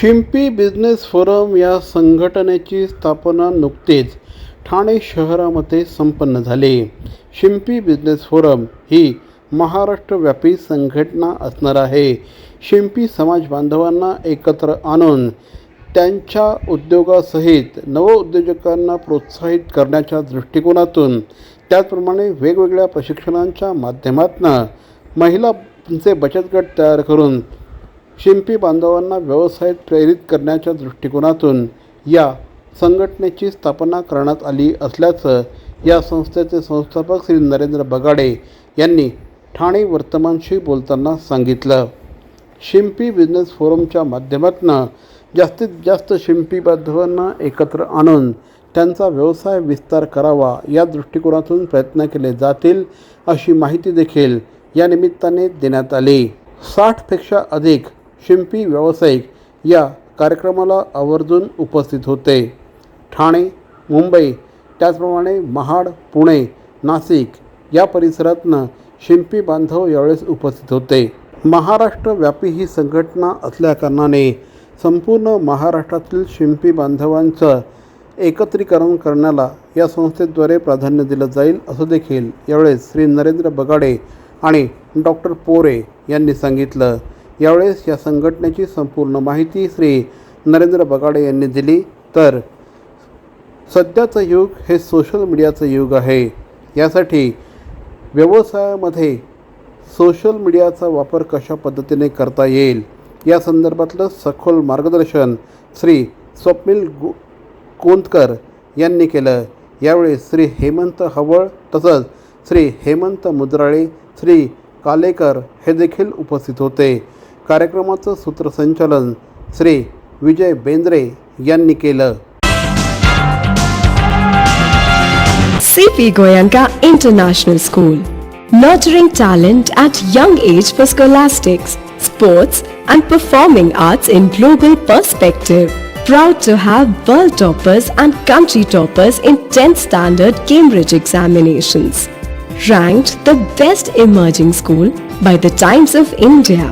शिंपी business forum या संघटनेची स्थापना नुकतीच ठाणे शहरामध्ये संपन्न झाली. शिंपी बिझनेस फोरम ही महाराष्ट्रव्यापी संघटना असणार आहे. शिंपी समाज बांधवांना एकत्र आणून त्यांच्या उद्योगासहित नवउद्योजकांना प्रोत्साहित करण्याच्या दृष्टिकोनातून त्याचप्रमाणे वेगवेगळ्या प्रशिक्षणांच्या माध्यमातून महिलांचे बचत गट तयार करून शिंपी बांधवांना व्यवसायात प्रेरित करण्याच्या दृष्टिकोनातून या संघटनेची स्थापना करण्यात आली असल्याचं या संस्थेचे संस्थापक श्री नरेंद्र बगाडे यांनी ठाणे वर्तमानशी बोलताना सांगितलं. शिंपी बिझनेस फोरमच्या माध्यमातून जास्तीत जास्त शिंपी बांधवांना एकत्र आणून त्यांचा व्यवसाय विस्तार करावा या दृष्टिकोनातून प्रयत्न केले जातील अशी माहिती देखील या निमित्ताने देण्यात आली. साठपेक्षा अधिक शिंपी व्यावसायिक या कार्यक्रमाला आवर्जून उपस्थित होते. ठाणे मुंबई त्याचप्रमाणे महाड पुणे नाशिक या परिसरातनं शिंपी बांधव यावेळेस उपस्थित होते. महाराष्ट्रव्यापी ही संघटना असल्याकारणाने संपूर्ण महाराष्ट्रातील शिंपी बांधवांचं एकत्रीकरण करण्याला या संस्थेद्वारे प्राधान्य दिलं जाईल असं देखील यावेळेस श्री नरेंद्र बगाडे आणि डॉक्टर पोरे यांनी सांगितलं. यावेळेस या संघटनेची संपूर्ण माहिती श्री नरेंद्र बगाडे यांनी दिली. तर सध्याचं युग हे सोशल मीडियाचं युग आहे. यासाठी व्यवसायामध्ये सोशल मीडियाचा वापर कशा पद्धतीने करता येईल? या संदर्भातलं सखोल मार्गदर्शन श्री स्वप्नील गो कोंदकर यांनी केलं. यावेळी श्री हेमंत हवळ तसंच श्री हेमंत मुद्राळे श्री कालेकर हे देखील उपस्थित होते. कार्यक्रमाचं सूत्रसंचालन श्री विजय बेंद्रे यांनी केलं CP Goyanka International School. Nurturing talent at young age for scholastics, sports, and performing arts in global perspective. Proud to have world toppers and country toppers in 10th standard Cambridge examinations. Ranked the best emerging school by the Times of India